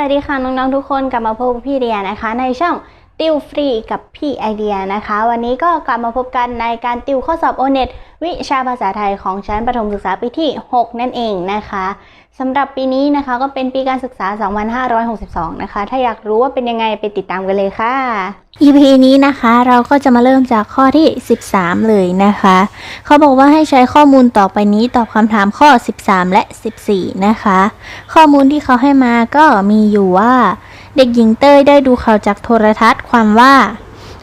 สวัสดีค่ะน้องๆทุกคนกลับมาพบกับพี่เดียนะคะ ในช่อง ติวฟรีกับพี่ไอเดียนะคะ วันนี้ก็กลับมาพบกันในการติวข้อสอบโอเน็ตวิชาภาษาไทยของชั้นประถมศึกษาปีที่ 6 นั่นเองนะคะสำหรับปีนี้นะคะก็เป็นปีการศึกษา 2562 นะคะ ถ้าอยากรู้ว่าเป็นยังไงไปติดตามกันเลยค่ะ EP นี้นะคะเราก็จะมาเริ่มจากข้อที่ 13 เลยนะคะ เขาบอกว่าให้ใช้ข้อมูลต่อไปนี้ตอบคำถามข้อ 13 และ 14 นะคะ ข้อมูลที่เขาให้มาก็มีอยู่ว่า เด็กหญิงเต้ยได้ดูข่าวจากโทรทัศน์ความว่า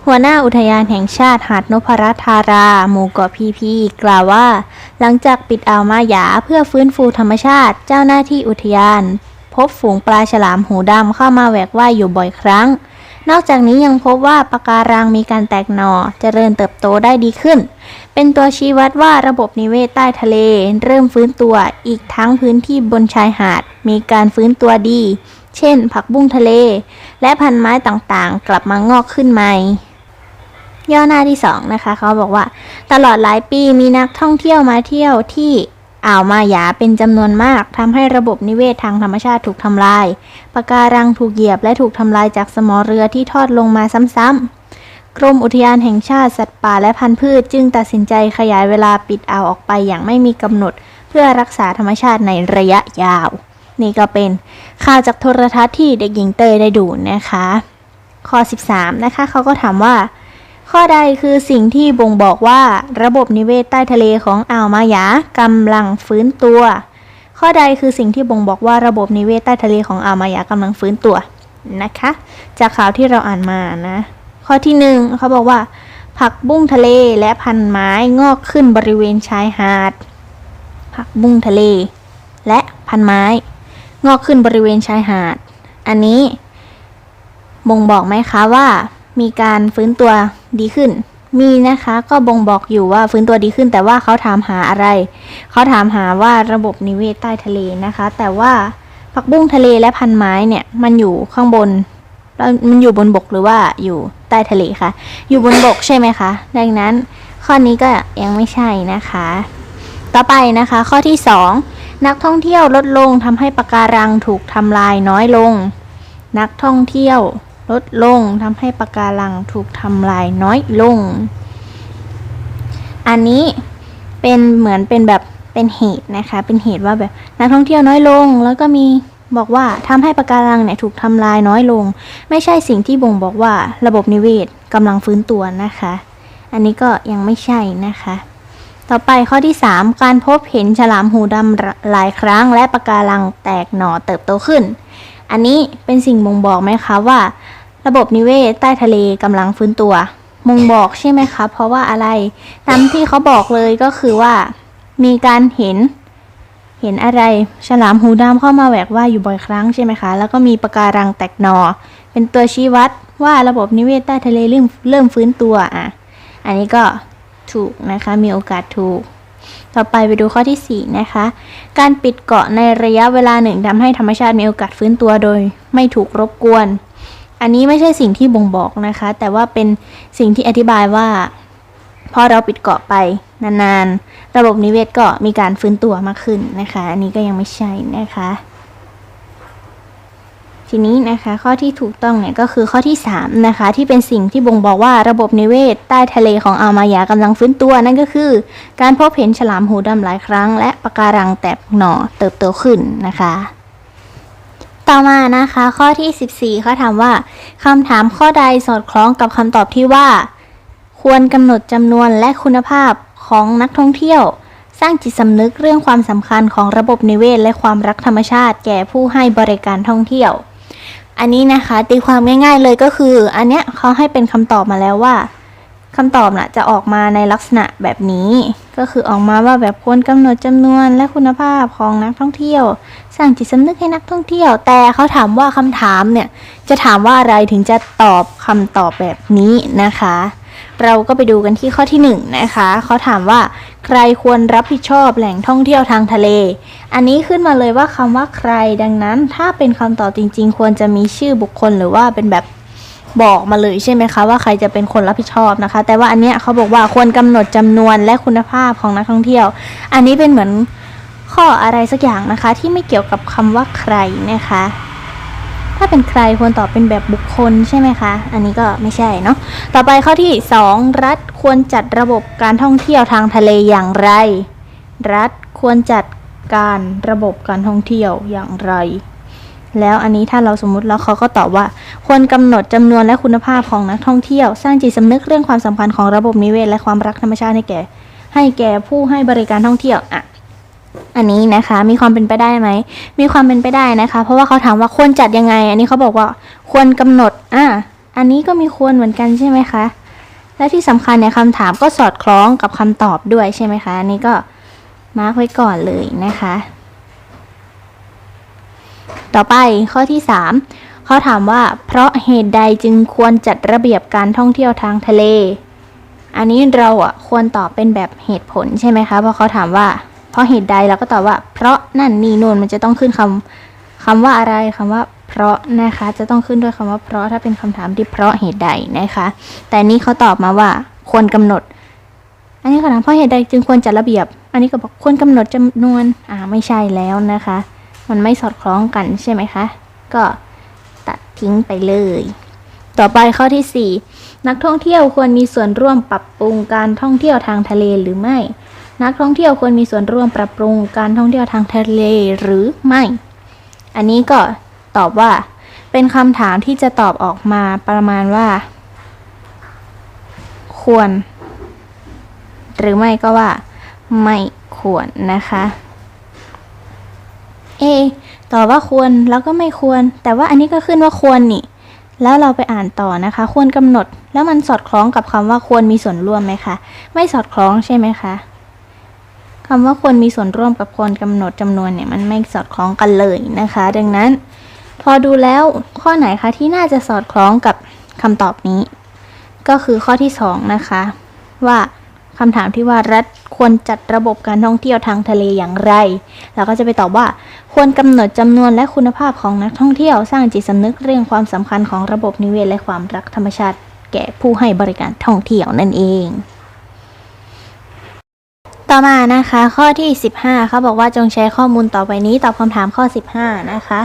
หัวหน้าอุทยานแห่งชาติหาดนพรัตธาราหมู่เกาะพีพีกล่าวว่า หลังจากปิดอ่าวมาหยาเพื่อฟื้นฟูธรรมชาติ เจ้าหน้าที่อุทยาน พบฝูงปลาฉลามหูดำเข้ามาแหวกว่ายอยู่บ่อยครั้ง นอกจากนี้ยังพบว่าปะการังมีการแตกหน่อเจริญเติบโตได้ดีขึ้น เป็นตัวชี้วัดว่าระบบนิเวศใต้ทะเล เริ่มฟื้นตัวอีกทั้งพื้นที่บนชายหาด มีการฟื้นตัวดี เช่น ผักบุ้งทะเล และพันไม้ต่างๆ กลับมางอกขึ้นใหม่ย่อหน้าที่2นะคะเขาบอกว่า ตลอดหลายปีมีนักท่องเที่ยวมาเที่ยวที่อ่าวมาหยาเป็นจำนวนมากทำให้ระบบนิเวศทางธรรมชาติถูกทำลายปะการังถูกเหยียบและถูกทำลายจากสมอเรือที่ทอดลงมาซ้ำๆกรมอุทยานแห่งชาติสัตว์ป่าและพันธุ์พืช จึงตัดสินใจขยายเวลาปิดอ่าวออกไปอย่างไม่มีกำหนด เพื่อรักษาธรรมชาติในระยะยาว นี่ก็เป็นข่าวจากโทรทัศน์ที่เด็กหญิงเตยได้ดูนะคะ ข้อ 13 นะคะเขาก็ถามว่า ข้อใดคือสิ่งที่บ่งบอกว่าระบบนิเวศใต้ทะเลของอ่าวมาหยากำลังฟื้นตัว ข้อใดคือสิ่งที่บ่งบอกว่าระบบนิเวศใต้ทะเลของอ่าวมาหยากำลังฟื้นตัวนะคะ จากข่าวที่เราอ่านมานะ ข้อที่หนึ่งเขาบอกว่า ผักบุ้งทะเลและพันไม้งอกขึ้นบริเวณชายหาด ผักบุ้งทะเล และพันไม้ งอกขึ้นบริเวณชายหาด อันนี้บ่งบอกไหมคะว่ามีการฟื้นตัวดีขึ้น มีนะคะก็บ่งบอกอยู่ว่าฟื้นตัวดีขึ้น แต่ว่าเขาถามหาอะไร เขาถามหาว่าระบบนิเวศใต้ทะเลนะคะ แต่ว่าผักบุ้งทะเลและพันไม้เนี่ยมันอยู่ข้างบนแล้วมันอยู่บนบกหรือว่าอยู่ใต้ทะเลคะอยู่บนบกใช่ไหมคะ ดังนั้นข้อนี้ก็ยังไม่ใช่นะคะ ต่อไปนะคะ ข้อที่สอง นักท่องเที่ยวลดลงทำให้ปะการังถูกทำลายน้อยลง นักท่องเที่ยวลดลงทำให้ปะการังถูกทำลายน้อยลง อันนี้เป็นเหมือนเป็นแบบเป็นเหตุนะคะ เป็นเหตุว่าแบบนักท่องเที่ยวน้อยลง แล้วก็มีบอกว่าทำให้ปะการังเนี่ยถูกทำลายน้อยลง ไม่ใช่สิ่งที่บ่งบอกว่าระบบนิเวศกำลังฟื้นตัวนะคะ อันนี้ก็ยังไม่ใช่นะคะ ต่อไปข้อที่ 3 การพบเห็นฉลามหูดำหลายครั้ง และปะการังแตกหน่อเติบโตขึ้น อันนี้เป็นสิ่งบ่งบอกไหมคะว่า ระบบนิเวศใต้ทะเลกำลังฟื้นตัวบ่งบอกใช่ไหมคะ เพราะว่าอะไร ตามที่เขาบอกเลยก็คือว่า มีการเห็น เห็นอะไร ฉลามหูดำเข้ามาแหวกว่ายอยู่บ่อยครั้งใช่ไหมคะ แล้วก็มีปะการังแตกหนอ เป็นตัวชี้วัดว่าระบบนิเวศใต้ทะเลเริ่มเริ่มฟื้นตัวอะ อันนี้ก็ ถูกนะคะ มีโอกาสถูก ต่อไปไปดูข้อที่ 4 นะคะ การปิดเกาะในระยะเวลาหนึ่งทำให้ธรรมชาติมีโอกาสฟื้นตัวโดย ไม่ถูกรบกวน อันนี้ไม่ใช่สิ่งที่บ่งบอกนะคะ แต่ว่าเป็นสิ่งที่อธิบายว่าพอเราปิดเกาะไปนานๆ ระบบนิเวศก็มีการฟื้นตัวมากขึ้นนะคะ อันนี้ก็ยังไม่ใช่นะคะ ทีนี้นะคะข้อที่ถูกต้องเนี่ยก็คือข้อที่3นะคะที่เป็นสิ่งที่บ่งบอกว่าระบบนิเวศ ใต้ทะเลของอามายากำลังฟื้นตัว นั่นก็คือ การพบเห็นฉลามหูดำหลายครั้ง และปะการังแตกหน่อเติบโตขึ้นนะคะ ต่อมานะคะ ข้อที่ 14เขาถามว่าคำถามข้อใดสอดคล้องกับคำตอบที่ว่า ควรกำหนดจำนวนและคุณภาพของนักท่องเที่ยวสร้างจิตสำนึกเรื่องความสำคัญของระบบนิเวศ และความรักธรรมชาติ แก่ผู้ให้บริการท่องเที่ยว อันนี้นะคะตีความง่ายๆเลยก็คือ อันเนี้ยเขาให้เป็นคำตอบมาแล้วว่าคำตอบน่ะจะออกมาในลักษณะแบบนี้ ก็คือออกมาว่าแบบควรกำหนดจำนวนและคุณภาพของนักท่องเที่ยว สร้างจิตสำนึกให้นักท่องเที่ยว แต่เขาถามว่าคำถามเนี่ยจะถามว่าอะไรถึงจะตอบคำตอบแบบนี้นะคะ เราก็ไปดูกันที่ข้อที่1นงนะคะเขาถามว่าใครควรรับผิดชอบแหล่งท่องเที่ยวทางทะเล อันนี้ขึ้นมาเลยว่าคำว่าใครดังนั้น ถ้าเป็นคำตอบจริง ๆ ควรจะมีชื่อบุคคลหรือว่าเป็นแบบบอกมาเลยใช่ไหมคะว่าใครจะเป็นคนรับผิดชอบนะคะ แต่ว่าอันเนี้ยเขาบอกว่าควรกำหนดจำนวนและคุณภาพของนักท่องเที่ยว อันนี้เป็นเหมือนข้ออะไรสักอย่างนะคะ ที่ไม่เกี่ยวกับคำว่าใครนะคะ ถ้าเป็นใครควรตอบเป็นแบบบุคคลใช่ไหมคะ อันนี้ก็ไม่ใช่เนาะ ต่อไปข้อที่ 2 รัฐควรจัดระบบการท่องเที่ยวทางทะเลอย่างไร รัฐควรจัดการระบบการท่องเที่ยวอย่างไร แล้วอันนี้ถ้าเราสมมุติแล้วเขาก็ตอบว่า ควรกำหนดจำนวนและคุณภาพของนักท่องเที่ยว สร้างจิตสำนึกเรื่องความสำคัญของระบบนิเวศ และความรักธรรมชาติให้แก่ ให้แก่ผู้ให้บริการท่องเที่ยวอะ อันนี้นะคะมีความเป็นไปได้ไหม มีความเป็นไปได้นะคะ เพราะว่าเขาถามว่าควรจัดยังไง อันนี้เขาบอกว่าควรกำหนดอะอันนี้ก็มีควรเหมือนกันใช่ไหมคะ และที่สำคัญเนี่ยคำถามก็สอดคล้องกับคำตอบด้วยใช่ไหมคะ อันนี้ก็มาร์กไว้ก่อนเลยนะคะ ต่อไปข้อที่ 3เขาถามว่า เพราะเหตุใดจึงควรจัดระเบียบการท่องเที่ยวทางทะเล อันนี้เราอะควรตอบเป็นแบบเหตุผลใช่ไหมคะ เพราะเขาถามว่า เพราะเหตุใดเราก็ตอบว่า เพราะนั่นนี่นู่นมันจะต้องขึ้นคำคำว่าอะไรคำว่า เพราะนะคะ จะต้องขึ้นด้วยคำว่า เพราะถ้าเป็นคำถามที่เพราะเหตุใดนะคะ แต่นี่เขาตอบมาว่าควรกำหนด อันนี้เขาถามเพราะเหตุใดจึงควรจัดระเบียบ อันนี้ก็บอกควรกำหนดจำนวนอ่าไม่ใช่แล้วนะคะ มันไม่สอดคล้องกันใช่ไหมคะ ก็ตัดทิ้งไปเลยต่อไปข้อที่ 4 นักท่องเที่ยวควรมีส่วนร่วมปรับปรุงการท่องเที่ยวทางทะเลหรือไม่ นักท่องเที่ยวควรมีส่วนร่วมปรับปรุงการท่องเที่ยวทางทะเลหรือไม่ อันนี้ก็ตอบว่า เป็นคำถามที่จะตอบออกมาประมาณว่า ควร หรือไม่ก็ว่า ไม่ควรนะคะ เอตอบว่าควรแล้วก็ไม่ควร แต่ว่าอันนี้ก็ขึ้นว่าควรนี่ แล้วเราไปอ่านต่อนะคะ ควรกำหนด แล้วมันสอดคล้องกับคำว่าควรมีส่วนร่วมไหมคะ ไม่สอดคล้องใช่ไหมคะ คำว่าควรมีส่วนร่วมกับควรกำหนดจำนวนเนี่ยมันไม่สอดคล้องกันเลยนะคะ ดังนั้น พอดูแล้วข้อไหนคะที่น่าจะสอดคล้องกับคำตอบนี้ ก็คือข้อที่สองนะคะ ว่าคำถามที่ว่ารัฐควรจัดระบบการท่องเที่ยวทางทะเลอย่างไร เราก็จะไปตอบว่า ควรกำหนดจำนวนและคุณภาพของนักท่องเที่ยวสร้างจิตสำนึกเรื่องความสำคัญของระบบนิเวศและความรักธรรมชาติ แก่ผู้ให้บริการท่องเที่ยวนั่นเอง ต่อมานะคะข้อที่ 15เขาบอกว่าจงใช้ข้อมูลต่อไปนี้ตอบคำถามข้อ 15 นะคะ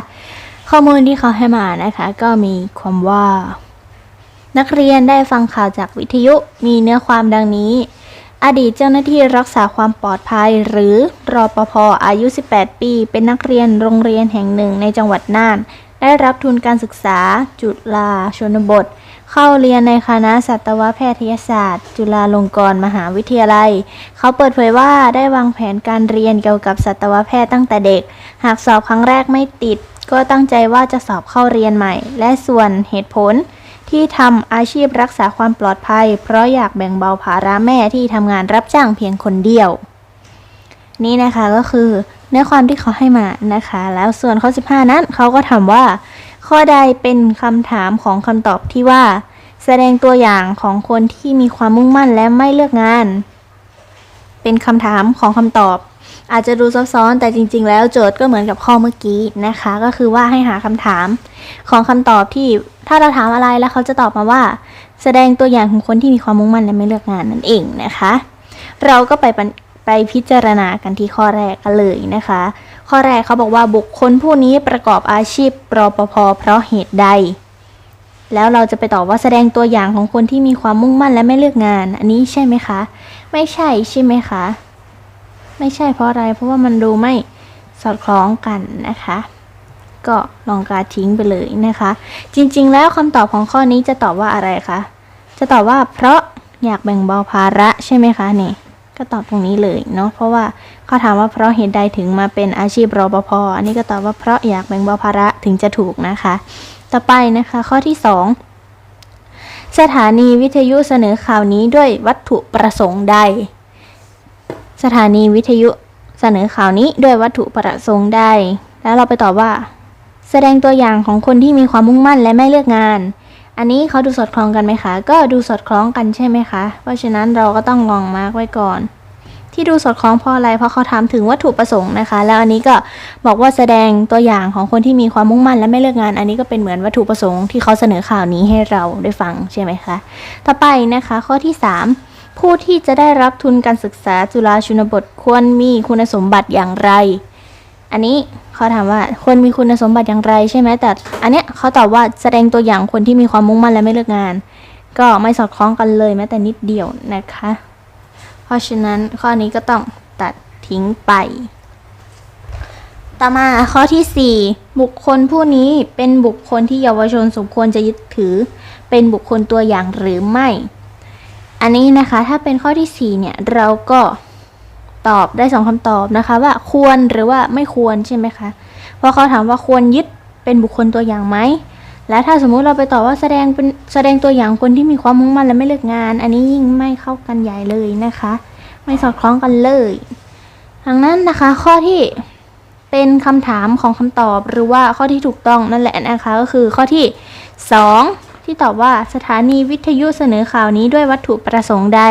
ข้อมูลที่เขาให้มานะคะ ก็มีความว่า นักเรียนได้ฟังข่าวจากวิทยุมีเนื้อความดังนี้ อดีตเจ้าหน้าที่รักษาความปลอดภัย หรือรอปภอายุ 18 ปี เป็นนักเรียนโรงเรียนแห่งหนึ่งในจังหวัดน่าน ได้รับทุนการศึกษา จุฬาชนบท เข้าเรียนในคณะสัตวแพทยศาสตร์ จุฬาลงกรณ์มหาวิทยาลัย เขาเปิดเผยว่าได้วางแผนการเรียนเกี่ยวกับสัตวแพทย์ตั้งแต่เด็ก หากสอบครั้งแรกไม่ติด ก็ตั้งใจว่าจะสอบเข้าเรียนใหม่ และส่วนเหตุผลที่ทำอาชีพรักษาความปลอดภัย เพราะอยากแบ่งเบาภาระแม่ที่ทำงานรับจ้างเพียงคนเดียว นี่นะคะก็คือเนื้อความที่เขาให้มานะคะ แล้วส่วนข้อ 15 นั้นเขาก็ถามว่า ข้อใดเป็นคำถามของคำตอบที่ว่า แสดงตัวอย่างของคนที่มีความมุ่งมั่นและไม่เลือกงาน เป็นคำถามของคำตอบ อาจจะดูซับซ้อนแต่จริง ๆ แล้วโจทย์ก็เหมือนกับข้อเมื่อกี้นะคะ ก็คือว่าให้หาคำถามของคำตอบที่ถ้าเราถามอะไรแล้วเขาจะตอบมาว่า แสดงตัวอย่างของคนที่มีความมุ่งมั่นและไม่เลือกงานนั่นเองนะคะ เราก็ไปปัน ไปพิจารณากันที่ข้อแรกกันเลยนะคะ ข้อแรกเขาบอกว่าบุคคลผู้นี้ประกอบอาชีพรปภเพราะเหตุใด แล้วเราจะไปตอบว่าแสดงตัวอย่างของคนที่มีความมุ่งมั่นและไม่เลือกงาน อันนี้ใช่ไหมคะ ไม่ใช่ใช่ไหมคะ ไม่ใช่เพราะอะไร เพราะว่ามันดูไม่สอดคล้องกันนะคะก็ลองการทิ้งไปเลยนะคะ จริงๆ แล้วคำตอบของข้อนี้จะตอบว่าอะไรคะ จะตอบว่าเพราะอยากแบ่งเบาภาระใช่ไหมคะนี่ ก็ตอบตรงนี้เลยเนาะเพราะว่าเขาถามว่าเพราะเหตุใดถึงมาเป็นอาชีพรปภอันนี้ก็ตอบว่าเพราะอยากแบ่งเบาภาระถึงจะถูกนะคะ ต่อไปนะคะข้อที่ 2 สถานีวิทยุเสนอข่าวนี้ด้วยวัตถุประสงค์ใด สถานีวิทยุเสนอข่าวนี้ด้วยวัตถุประสงค์ใด แล้วเราไปตอบว่า แสดงตัวอย่างของคนที่มีความมุ่งมั่นและไม่เลือกงาน อันนี้เขาดูสอดคล้องกันไหมคะ ก็ดูสอดคล้องกันใช่ไหมคะ เพราะฉะนั้นเราก็ต้องลองมาร์กไว้ก่อน ที่ดูสอดคล้องเพราะอะไร เพราะเขาถามถึงวัตถุประสงค์นะคะ แล้วอันนี้ก็บอกว่าแสดงตัวอย่างของคนที่มีความมุ่งมั่นและไม่เลือกงาน อันนี้ก็เป็นเหมือนวัตถุประสงค์ที่เขาเสนอข่าวนี้ให้เราได้ฟังใช่ไหมคะ ต่อไปนะคะข้อที่ 3ผู้ที่จะได้รับทุนการศึกษาจุฬาชนบทควรมีคุณสมบัติอย่างไร อันนี้เขาถามว่าคนมีคุณสมบัติอย่างไรใช่ไหมแต่ อันเนี้ยเขาตอบว่าแสดงตัวอย่างคนที่มีความมุ่งมั่นและไม่เลิกงาน ก็ไม่สอดคล้องกันเลยแม้แต่นิดเดียวนะคะ เพราะฉะนั้นข้อนี้ก็ต้องตัดทิ้งไป ต่อมาข้อที่ 4 บุคคลผู้นี้เป็นบุคคลที่เยาวชนสมควรจะยึดถือ เป็นบุคคลตัวอย่างหรือไม่ อันนี้นะคะถ้าเป็นข้อที่ 4 เนี่ยเราก็ ตอบได้สองคำตอบนะคะ ว่าควรหรือว่าไม่ควรใช่ไหมคะเพราะเขาถามว่าควรยึดเป็นบุคคลตัวอย่างไหมและถ้าสมมุติเราไปตอบว่าแสดงเป็นแสดงตัวอย่างคนที่มีความมุ่งมั่นและไม่เลิกงาน อันนี้ยิ่งไม่เข้ากันใหญ่เลยนะคะ ไม่สอดคล้องกันเลยดังนั้นนะคะ ข้อที่เป็นคำถามของคำตอบหรือว่าข้อที่ถูกต้องนั่นแหละนะคะก็คือข้อที่ 2 ที่ตอบว่าสถานีวิทยุเสนอข่าวนี้ด้วยวัตถุประสงค์ใด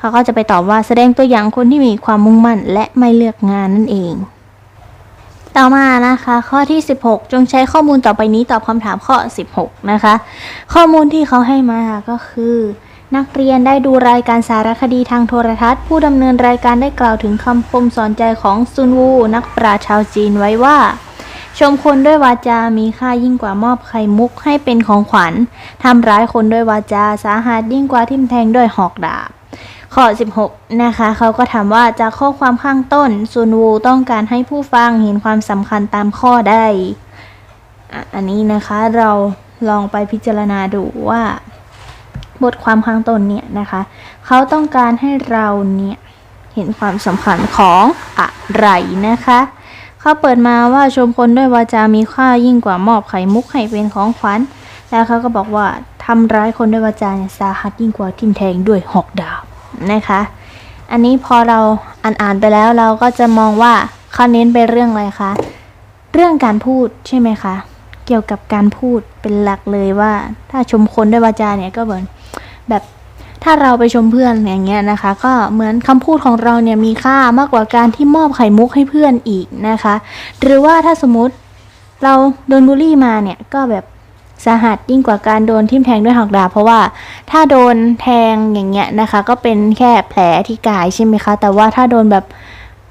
เขาก็จะไปตอบว่าแสดงตัวอย่างคนที่มีความมุ่งมั่น และไม่เลือกงานนั่นเอง ต่อมานะคะ ข้อที่ 16 จงใช้ข้อมูลต่อไปนี้ตอบคำถามข้อ 16 นะคะ ข้อมูลที่เขาให้มาก็คือนักเรียนได้ดูรายการสารคดีทางโทรทัศน์ ผู้ดำเนินรายการได้กล่าวถึงคำคมสอนใจของซุนวู นักปราชญ์ชาวจีนไว้ว่า ชมคนด้วยวาจา มีค่ายิ่งกว่ามอบไข่มุกให้เป็นของขวัญทำร้ายคนด้วยวาจา สาหัสยิ่งกว่าทิ่มแทงด้วยหอกดาบ ข้อ 16 นะคะ เขาก็ถามว่าจากข้อความข้างต้นซุนวูต้องการให้ผู้ฟังเห็นความสำคัญตามข้อใดอะอันนี้นะคะเราลองไปพิจารณาดูว่า บทความข้างต้นเนี่ยนะคะ เขาต้องการให้เราเนี่ยเห็นความสำคัญของอะไรนะคะ เขาเปิดมาว่าชมคนด้วยวาจามีค่ายิ่งกว่ามอบไข่มุกให้เป็นของขวัญ แล้วเขาก็บอกว่าทำร้ายคนด้วยวาจาเนี่ยสาหัสยิ่งกว่าทิ่มแทงด้วยหอกดาบ นะคะ อันนี้พอเราอ่านๆไปแล้วเราก็จะมองว่าเขาเน้นไปเรื่องอะไรคะ เรื่องการพูดใช่ไหมคะ เกี่ยวกับการพูดเป็นหลักเลยว่า ถ้าชมคนด้วยวาจาเนี่ยก็เหมือนแบบถ้าเราไปชมเพื่อนอย่างเงี้ยนะคะ ก็เหมือนคำพูดของเราเนี่ยมีค่ามากกว่าการที่มอบไข่มุกให้เพื่อนอีกนะคะ หรือว่าถ้าสมมติเราโดนบูลลี่มาเนี่ยก็แบบ สาหัสยิ่งกว่าการโดนทิ่มแทงด้วยหอกดาบเพราะว่าถ้าโดนแทงอย่างเงี้ยนะคะ ก็เป็นแค่แผลที่กายใช่ไหมคะ แต่ว่าถ้าโดนแบบ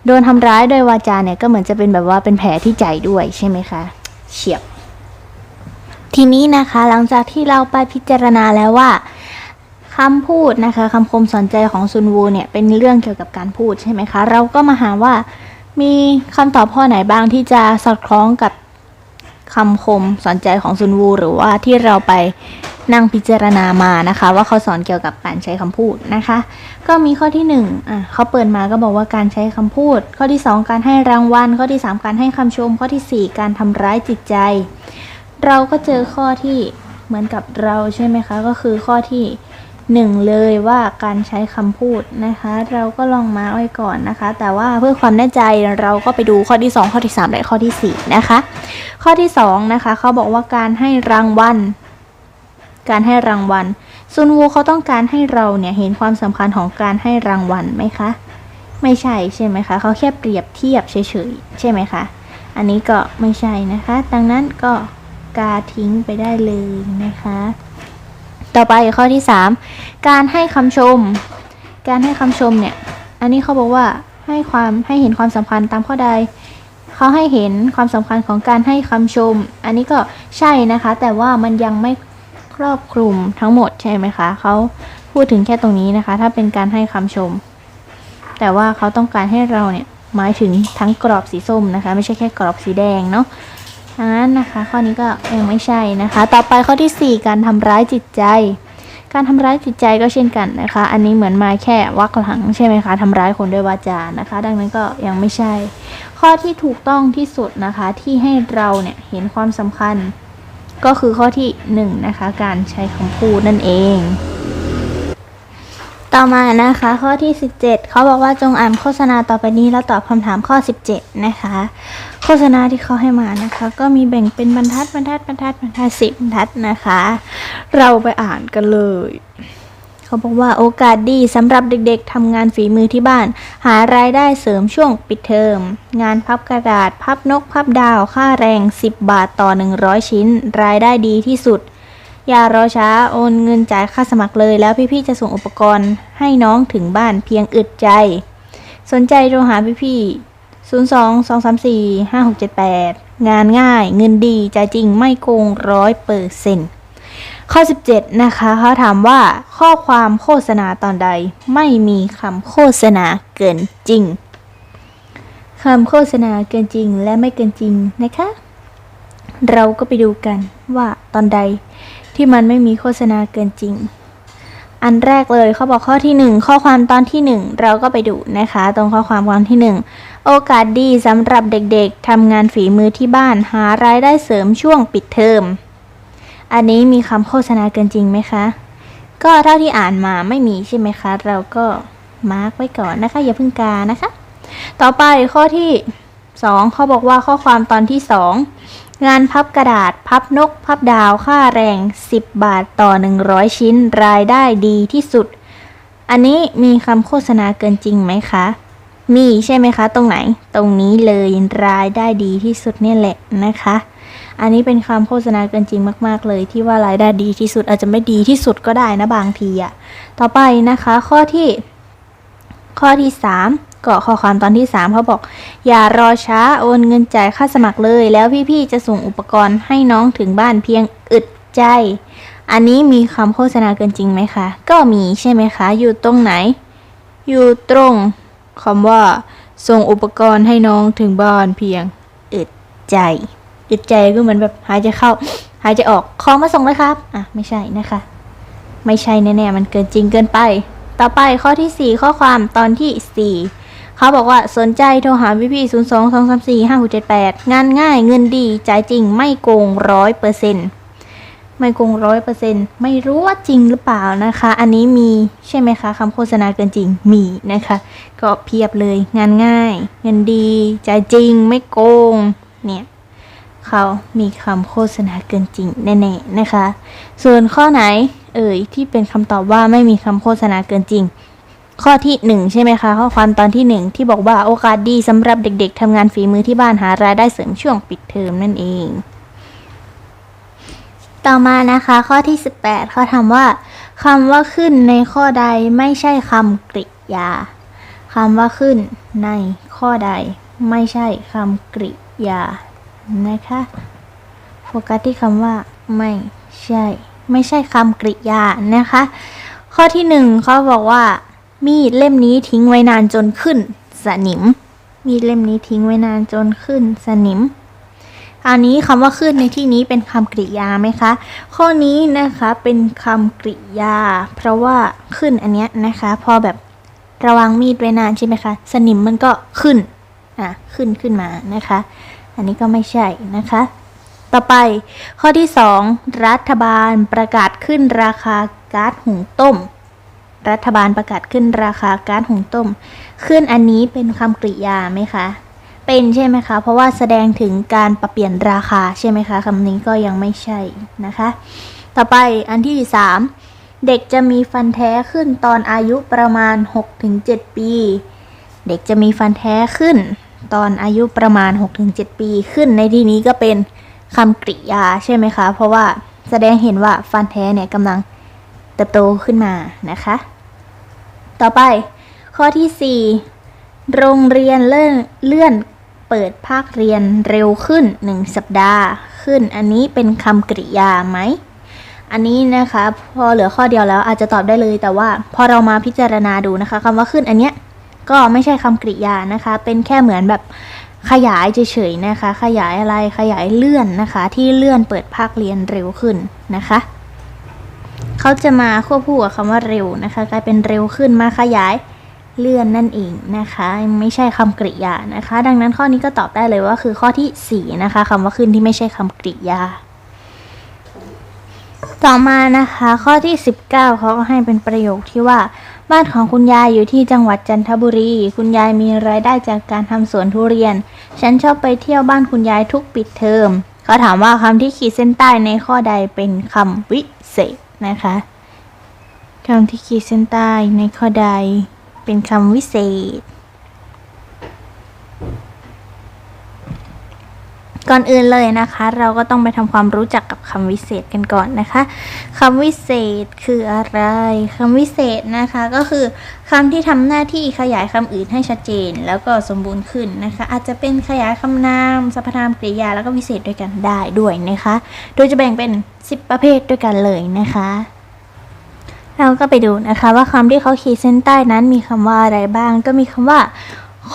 โดนทำร้ายด้วยวาจาเนี่ยก็เหมือนจะเป็นแบบว่าเป็นแผลที่ใจด้วยใช่ไหมคะเฉียบ ทีนี้นะคะหลังจากที่เราไปพิจารณาแล้วว่าคำพูดนะคะคำคมสอนใจของซุนวูเนี่ยเป็นเรื่องเกี่ยวกับการพูดใช่ไหมคะ เราก็มาหาว่ามีคำตอบข้อไหนบ้างที่จะสอดคล้องกับ คำคมสอนใจของซุนวู หรือว่าที่เราไปนั่งพิจารณามานะคะ ว่าเขาสอนเกี่ยวกับการใช้คำพูดนะคะ ก็มีข้อที่หนึ่งอะเขาเปิดมาก็บอกว่าการใช้คำพูด ข้อที่สองการให้รางวัล ข้อที่สามการให้คำชม ข้อที่สี่การทำร้ายจิตใจ เราก็เจอข้อที่เหมือนกับเราใช่ไหมคะ ก็คือข้อที่ หนึ่งเลยว่าการใช้คำพูดนะคะ เราก็ลองมาไว้ก่อนนะคะ แต่ว่าเพื่อความแน่ใจเราก็ไปดูข้อที่ 2 ข้อที่ 3 และข้อที่ 4 นะคะ ข้อที่ 2 นะคะเขาบอกว่าการให้รางวัลการให้รางวัลซุนวูเขาต้องการให้เราเนี่ยเห็นความสำคัญของการให้รางวัลไหมคะ ไม่ใช่ใช่ไหมคะเขาแค่เปรียบเทียบเฉยๆใช่ไหมคะ อันนี้ก็ไม่ใช่นะคะ ดังนั้นก็กาทิ้งไปได้เลยนะคะ ต่อไปข้อที่ 3 การให้คำชม การให้คำชมเนี่ย อันนี้เขาบอกว่าให้ความให้เห็นความสำคัญตามข้อใดเขาให้เห็นความสำคัญของการให้คำชม อันนี้ก็ใช่นะคะ แต่ว่ามันยังไม่ครอบคลุมทั้งหมดใช่ไหมคะเขาพูดถึงแค่ตรงนี้นะคะ ถ้าเป็นการให้คำชม แต่ว่าเขาต้องการให้เราเนี่ยหมายถึงทั้งกรอบสีส้มนะคะ ไม่ใช่แค่กรอบสีแดงเนาะ ดังนั้นนะคะ ข้อนี้ก็ยังไม่ใช่นะคะ ต่อไปข้อที่ 4 การทำร้ายจิตใจ การทำร้ายจิตใจก็เช่นกันนะคะ อันนี้เหมือนมาแค่วักหลังใช่ไหมคะทำร้ายคนด้วยวาจานะคะ ดังนั้นก็ยังไม่ใช่ ข้อที่ถูกต้องที่สุดนะคะที่ให้เราเนี่ยเห็นความสำคัญ ก็คือข้อที่1นะคะการใช้คำพูดนั่นเอง ต่อมานะคะ ข้อที่ 17 เขาบอกว่าจงอ่านโฆษณาต่อไปนี้แล้วตอบคำถามข้อ 17 นะคะ โฆษณาที่เขาให้มานะคะ ก็มีแบ่งเป็นบรรทัดบรรทัดบรรทัดบรรทัดสิบบรรทัดนะคะ เราไปอ่านกันเลย เขาบอกว่าโอกาสดีสำหรับเด็กๆทำงานฝีมือที่บ้าน หารายได้เสริมช่วงปิดเทอม งานพับกระดาษ พับนก พับดาว ค่าแรง 10 บาทต่อ 100 ชิ้น รายได้ดีที่สุด อย่ารอช้าโอนเงินจ่ายค่าสมัครเลยแล้วพี่ๆจะส่งอุปกรณ์ให้น้องถึงบ้านเพียงอึดใจ สนใจโทรหาพี่ๆ02 234 5678 งานง่ายเงินดีใจจริงไม่โกงร้อยเปอร์เซ็นต์ข้อ 17 นะคะเขาถามว่าข้อความโฆษณาตอนใดไม่มีคำโฆษณาเกินจริงคำโฆษณาเกินจริงและไม่เกินจริงนะคะ เราก็ไปดูกันว่าตอนใด ที่มันไม่มีโฆษณาเกินจริง อันแรกเลยเขาบอกข้อที่หนึ่งข้อความตอนที่หนึ่งเราก็ไปดูนะคะ ตรงข้อความตอนที่หนึ่งโอกาสดีสำหรับเด็กๆทำงานฝีมือที่บ้านหารายได้เสริมช่วงปิดเทอมอันนี้มีคำโฆษณาเกินจริงไหมคะ ก็เท่าที่อ่านมาไม่มีใช่ไหมคะ เราก็มาร์กไว้ก่อนนะคะ อย่าเพิ่งกานะคะ ต่อไปข้อที่สองเขาบอกว่าข้อความตอนที่สอ งานพับกระดาษ พับนก พับดาว ค่าแรง 10 บาทต่อ 100 ชิ้น รายได้ดีที่สุด อันนี้มีคำโฆษณาเกินจริงไหมคะ มีใช่ไหมคะ ตรงไหน ตรงนี้เลยรายได้ดีที่สุดเนี่ยแหละนะคะ อันนี้เป็นคำโฆษณาเกินจริงมาก ๆ เลยที่ว่ารายได้ดีที่สุดอาจจะไม่ดีที่สุดก็ได้นะบางทีอะต่อไปนะคะ ข้อที่ ข้อที่ 3 ก็ข้อความตอนที่ 3เขาบอก อย่ารอช้าโอนเงินจ่ายค่าสมัครเลย แล้วพี่ๆจะส่งอุปกรณ์ให้น้องถึงบ้านเพียงอึดใจ อันนี้มีคำโฆษณาเกินจริงไหมคะ ก็มีใช่ไหมคะ อยู่ตรงไหน อยู่ตรงคำว่า ส่งอุปกรณ์ให้น้องถึงบ้านเพียงอึดใจอึดใจก็เหมือนแบบหายใจเข้า หายใจออกของมาส่งเลยครับ อะไม่ใช่นะคะ ไม่ใช่แน่ๆมันเกินจริงเกินไป ต่อไปข้อที่ 4 ข้อความตอนที่ 4 เขาบอกว่าสนใจโทรหาพี่พี่0 2 2 3 4 5 6 7 8งานง่ายเงินดีจ่ายจริงไม่โกงร้อยเปอร์เซ็นต์ไม่โกงร้อยเปอร์เซ็นต์ไม่รู้ว่าจริงหรือเปล่านะคะ อันนี้มีใช่ไหมคะคำโฆษณาเกินจริงมีนะคะ ก็เพียบเลยงานง่าย เงินดีจ่ายจริงไม่โกงเนี่ยเขามีคำโฆษณาเกินจริงแน่ๆนะคะ ส่วนข้อไหนเอ่ยที่เป็นคำตอบว่าไม่มีคำโฆษณาเกินจริง ข้อที่หนึ่งใช่ไหมคะ ข้อความตอนที่หนึ่งที่บอกว่าโอกาสดีสำหรับเด็กๆทำงานฝีมือที่บ้านหารายได้เสริมช่วงปิดเทอมนั่นเอง ต่อมานะคะข้อที่ 18เขาถามว่าคำว่าขึ้นในข้อใดไม่ใช่คำกริยาคำว่าขึ้นในข้อใด ไม่ใช่คำกริยานะคะโฟกัสที่คำว่า ไม่ใช่ ไม่ใช่คำกริยานะคะ ข้อที่หนึ่งเขาบอกว่า มีดเล่มนี้ทิ้งไว้นานจนขึ้น สนิม มีดเล่มนี้ทิ้งไว้นานจนขึ้น สนิมอันนี้คำว่าขึ้นในที่นี้เป็นคำกริยาไหมคะ ข้อนี้นะคะเป็นคำกริยา เพราะว่าขึ้นอันเนี้ยนะคะ พอแบบระวังมีดไว้นานใช่ไหมคะ สนิมมันก็ขึ้น อะ ขึ้นขึ้นมานะคะ อันนี้ก็ไม่ใช่นะคะ ต่อไปข้อที่ 2 รัฐบาลประกาศขึ้นราคาก๊าซหุงต้ม รัฐบาลประกาศขึ้นราคาก๊าซหุงต้ม ขึ้นอันนี้เป็นคำกริยาไหมคะ เป็นใช่ไหมคะ เพราะว่าแสดงถึงการปรับเปลี่ยนราคาใช่ไหมคะคำนี้ก็ยังไม่ใช่นะคะ ต่อไปอันที่ 3 เด็กจะมีฟันแท้ขึ้นตอนอายุประมาณ 6-7 ปี เด็กจะมีฟันแท้ขึ้น ตอนอายุประมาณ 6-7 ปีขึ้นในที่นี้ก็เป็นคำกริยาใช่ไหมคะ เพราะว่าแสดงเห็นว่าฟันแท้เนี่ยกำลัง เติบโตขึ้นมานะคะ ต่อไปข้อที่ 4 โรงเรียนเลื่อนเลื่อนเปิดภาคเรียนเร็วขึ้น 1 สัปดาห์ขึ้น อันนี้เป็นคำกริยาไหม อันนี้นะคะพอเหลือข้อเดียวแล้วอาจจะตอบได้เลยแต่ว่าพอเรามาพิจารณาดูนะคะคำว่าขึ้นอันเนี้ยก็ไม่ใช่คำกริยานะคะ เป็นแค่เหมือนแบบขยายเฉยๆนะคะ ขยายอะไรขยายเลื่อนนะคะ ที่เลื่อนเปิดภาคเรียนเร็วขึ้นนะคะ เขาจะมาควบคู่กับคำว่าเร็วนะคะกลายเป็นเร็วขึ้นมาขยายเลื่อนนั่นเองนะคะ ไม่ใช่คำกริยานะคะ ดังนั้นข้อนี้ก็ตอบได้เลยว่าคือข้อที่ 4 นะคะคำว่าขึ้นที่ไม่ใช่คำกริยา ต่อมานะคะ ข้อที่ 19เขาก็ให้เป็นประโยคที่ว่า บ้านของคุณยายอยู่ที่จังหวัดจันทบุรี คุณยายมีรายได้จากการทำสวนทุเรียน ฉันชอบไปเที่ยวบ้านคุณยายทุกปิดเทอมเขาถามว่าคำที่ขีดเส้นใต้ในข้อใดเป็นคำวิเศษ นะคะคำที่ขีดเส้นใต้ในข้อใดเป็นคำวิเศษ ก่อนอื่นเลยนะคะ เราก็ต้องไปทำความรู้จักกับคำวิเศษกันก่อนนะคะคำวิเศษคืออะไรคำวิเศษนะคะก็คือคำที่ทำหน้าที่ขยายคำอื่นให้ชัดเจน แล้วก็สมบูรณ์ขึ้นนะคะ อาจจะเป็นขยายคำนามสรรพนามกริยาแล้วก็วิเศษด้วยกันได้ด้วยนะคะ โดยจะแบ่งเป็น 10 ประเภทด้วยกันเลยนะคะเราก็ไปดูนะคะว่าคำที่เขาขีดเส้นใต้นั้นมีคำว่าอะไรบ้าง ก็มีคำว่า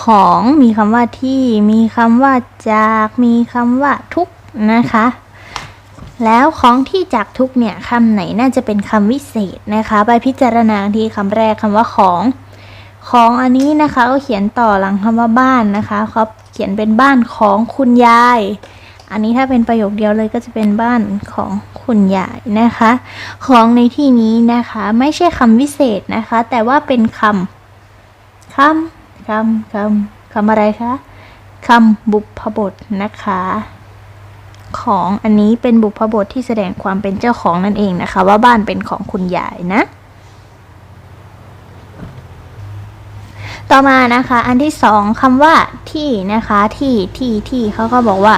ของมีคำว่าที่ มีคำว่าจาก มีคำว่าทุกนะคะ แล้วของที่จากทุกเนี่ยคำไหนน่าจะเป็นคำวิเศษนะคะ ไปพิจารณาที่คำแรกคำว่าของของอันนี้นะคะก็เขียนต่อหลังคำว่าบ้านนะคะเขาเขียนเป็นบ้านของคุณยาย อันนี้ถ้าเป็นประโยคเดียวเลยก็จะเป็นบ้านของคุณยายนะคะ ของในที่นี้นะคะ ไม่ใช่คำวิเศษนะคะ แต่ว่าเป็นคำคำ คำคำคำอะไรคะคำบุพบทนะคะ ของอันนี้เป็นบุพบทที่แสดงความเป็นเจ้าของนั่นเองนะคะ ว่าบ้านเป็นของคุณยายนะ ต่อมานะคะ อันที่สองคำว่าที่นะคะที่ที่ที่เขาก็บอกว่า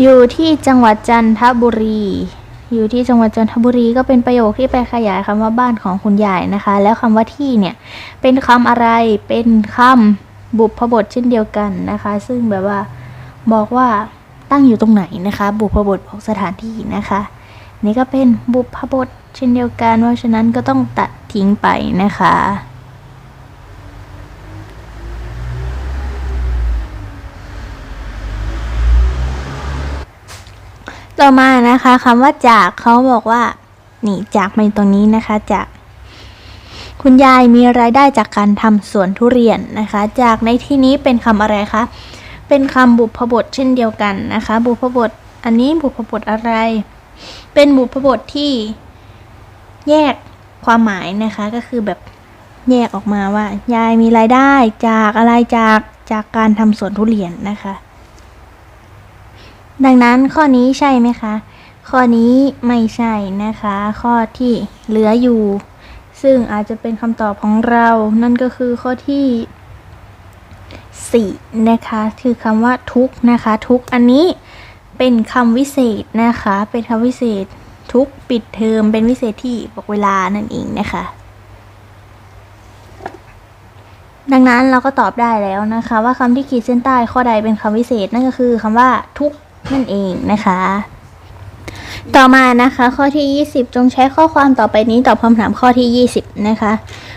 อยู่ที่จังหวัดจันทบุรี อยู่ที่จังหวัดจันทบุรีก็เป็นประโยคที่ไปขยายคำว่าบ้านของคุณยายนะคะ แล้วคำว่าที่เนี่ยเป็นคำอะไรเป็นคำบุพบทเช่นเดียวกันนะคะ ซึ่งแบบว่าบอกว่าตั้งอยู่ตรงไหนนะคะ บุพบทบอกสถานที่นะคะ นี่ก็เป็นบุพบทเช่นเดียวกันเพราะฉะนั้นก็ต้องตัดทิ้งไปนะคะ ต่อมานะคะคำว่าจากเขาบอกว่า นี่จากมาตรงนี้นะคะจาก คุณยายมีรายได้จากการทำสวนทุเรียนนะคะ จากในที่นี้เป็นคำอะไรคะ เป็นคำบุพบทเช่นเดียวกันนะคะ บุพบท อันนี้บุพบทอะไร เป็นบุพบทที่แยกความหมายนะคะก็คือแบบแยกออกมาว่า ยายมีรายได้จากอะไรจากจากการทำสวนทุเรียนนะคะ ดังนั้นข้อนี้ใช่ไหมคะ ข้อนี้ไม่ใช่นะคะ ข้อที่เหลืออยู่ ซึ่งอาจจะเป็นคำตอบของเรา นั่นก็คือข้อที่ 4 นะคะ คือคำว่าทุกนะคะ ทุกอันนี้เป็นคำวิเศษนะคะ เป็นคำวิเศษทุกปิดเทอมเป็นวิเศษที่บอกเวลานั่นเองนะคะ ดังนั้นเราก็ตอบได้แล้วนะคะ ว่าคำที่ขีดเส้นใต้ข้อใดเป็นคำวิเศษนั่นก็คือคำว่าทุก นั่นเองนะคะ ต่อมานะคะ ข้อที่ 20 จงใช้ข้อความต่อไปนี้ตอบคำถามข้อที่ 20 นะคะ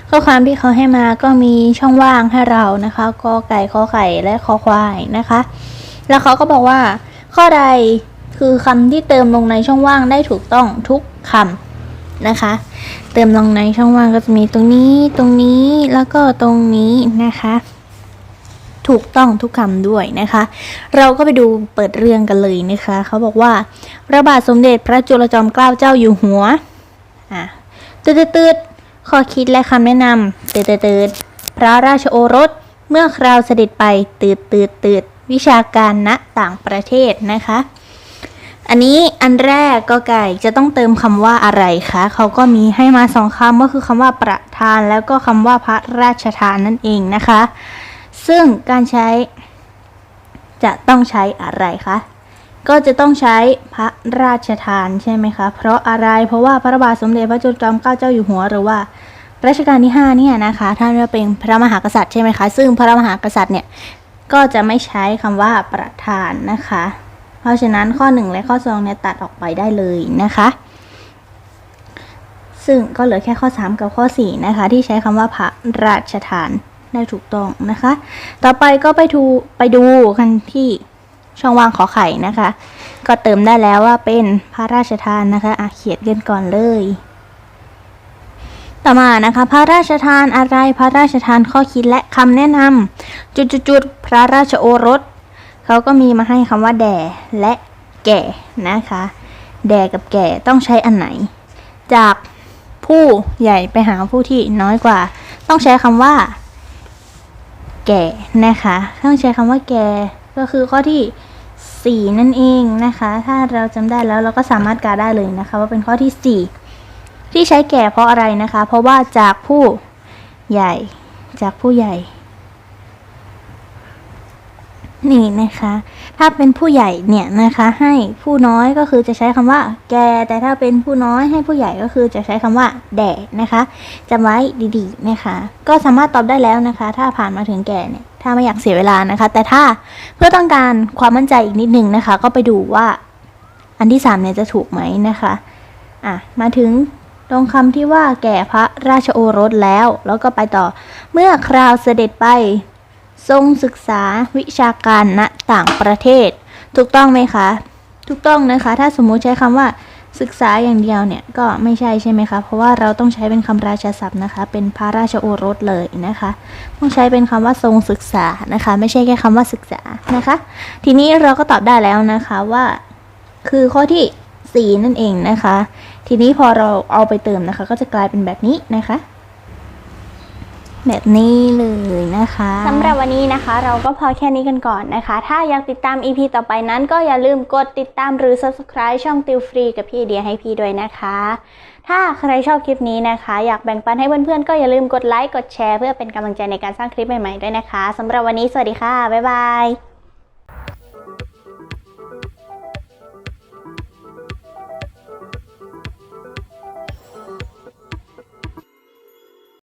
ข้อความที่เขาให้มาก็มีช่องว่างให้เรานะคะกอไก่ขอไข่และคอควายนะคะ แล้วเขาก็บอกว่า ข้อใดคือคำที่เติมลงในช่องว่างได้ถูกต้องทุกคำนะคะ เติมลงในช่องว่างก็จะมีตรงนี้ ตรงนี้แล้วก็ตรงนี้นะคะ ถูกต้องทุกคำด้วยนะคะ เราก็ไปดูเปิดเรื่องกันเลยนะคะ เขาบอกว่าพระบาทสมเด็จพระจุลจอมเกล้าเจ้าอยู่หัวอะตืดตืดๆข้อคิดและคำแนะนำตืดตืดๆพระราชโอรสเมื่อคราวเสด็จไปตืดตืดตืดวิชาการณต่างประเทศนะคะ อันนี้อันแรกก็ไก่จะต้องเติมคำว่าอะไรคะเขาก็มีให้มาสองคำก็คือคำว่าประธานแล้วก็คำว่าพระราชทานนั่นเองนะคะ ซึ่งการใช้ จะต้องใช้อะไรคะ ก็จะต้องใช้พระราชทานใช่ไหมคะ เพราะอะไร เพราะว่าพระบาทสมเด็จพระจุลจอมเกล้าเจ้าอยู่หัวหรือว่ารัชกาลที่5เนี่ยนะคะท่านจะเป็นพระมหากษัตริย์ใช่ไหมคะ ซึ่งพระมหากษัตริย์เนี่ยก็จะไม่ใช้คำว่าประธานนะคะ เพราะฉะนั้นข้อ 1 และข้อ2เนี่ยตัดออกไปได้เลยนะคะ ซึ่งก็เหลือแค่ข้อ 3 กับข้อ4นะคะที่ใช้คำว่าพระราชทาน ได้ถูกต้องนะคะ ต่อไปก็ไปดูไปดูกันที่ช่องว่างขอไข่นะคะ ก็เติมได้แล้วว่าเป็นพระราชทานนะคะอะเขียนกันก่อนเลย ต่อมานะคะ พระราชทานอะไรพระราชทานข้อคิดและคำแนะนำจุดๆพระราชโอรสเขาก็มีมาให้คำว่าแด่และแก่นะคะ แด่กับแก่ต้องใช้อันไหน จากผู้ใหญ่ไปหาผู้ที่น้อยกว่า ต้องใช้คำว่า แก่นะคะต้องใช้คำว่าแก่ก็คือข้อที่ 4 นั่นเองนะคะ ถ้าเราจำได้แล้วเราก็สามารถกาได้เลยนะคะ ว่าเป็นข้อที่ 4 ที่ใช้แก่เพราะอะไรนะคะ เพราะว่าจากผู้ใหญ่จากผู้ใหญ่ นี่นะคะ ถ้าเป็นผู้ใหญ่เนี่ยนะคะ ให้ผู้น้อยก็คือจะใช้คำว่า แก แต่ถ้าเป็นผู้น้อยให้ผู้ใหญ่ก็คือจะใช้คำว่า แด่นะคะจำไว้ดีๆนะคะ ก็สามารถตอบได้แล้วนะคะ ถ้าผ่านมาถึงแก่เนี่ยถ้าไม่อยากเสียเวลานะคะ แต่ถ้าเพื่อต้องการความมั่นใจอีกนิดนึงนะคะ ก็ไปดูว่า อันที่สามเนี่ยจะถูกไหมนะคะอะมาถึงตรงคำที่ว่าแก่พระราชโอรสแล้ว แล้วก็ไปต่อ เมื่อคราวเสด็จไป ทรงศึกษาวิชาการณต่างประเทศ ถูกต้องไหมคะ ถูกต้องนะคะ ถ้าสมมุติใช้คำว่าศึกษาอย่างเดียวเนี่ยก็ไม่ใช่ใช่ไหมคะ เพราะว่าเราต้องใช้เป็นคำราชาศัพท์นะคะ เป็นพระราชโอรสเลยนะคะ ต้องใช้เป็นคำว่าทรงศึกษานะคะ ไม่ใช่แค่คำว่าศึกษานะคะ ทีนี้เราก็ตอบได้แล้วนะคะว่า คือข้อที่ 4 นั่นเองนะคะ ทีนี้พอเราเอาไปเติมนะคะ ก็จะกลายเป็นแบบนี้นะคะ แบบนี้เลยนะคะสำหรับวันนี้นะคะ เราก็พอแค่นี้กันก่อนนะคะ ถ้าอยากติดตาม EP ต่อไปนั้น ก็อย่าลืมกดติดตามหรือ Subscribe ช่องติวฟรีกับพี่เดียให้พี่ด้วยนะคะ ถ้าใครชอบคลิปนี้นะคะ อยากแบ่งปันให้เพื่อนๆ ก็อย่าลืมกดไลค์กดแชร์เพื่อเป็นกำลังใจในการสร้างคลิปใหม่ๆด้วยนะคะสำหรับวันนี้สวัสดีค่ะ บ๊ายบาย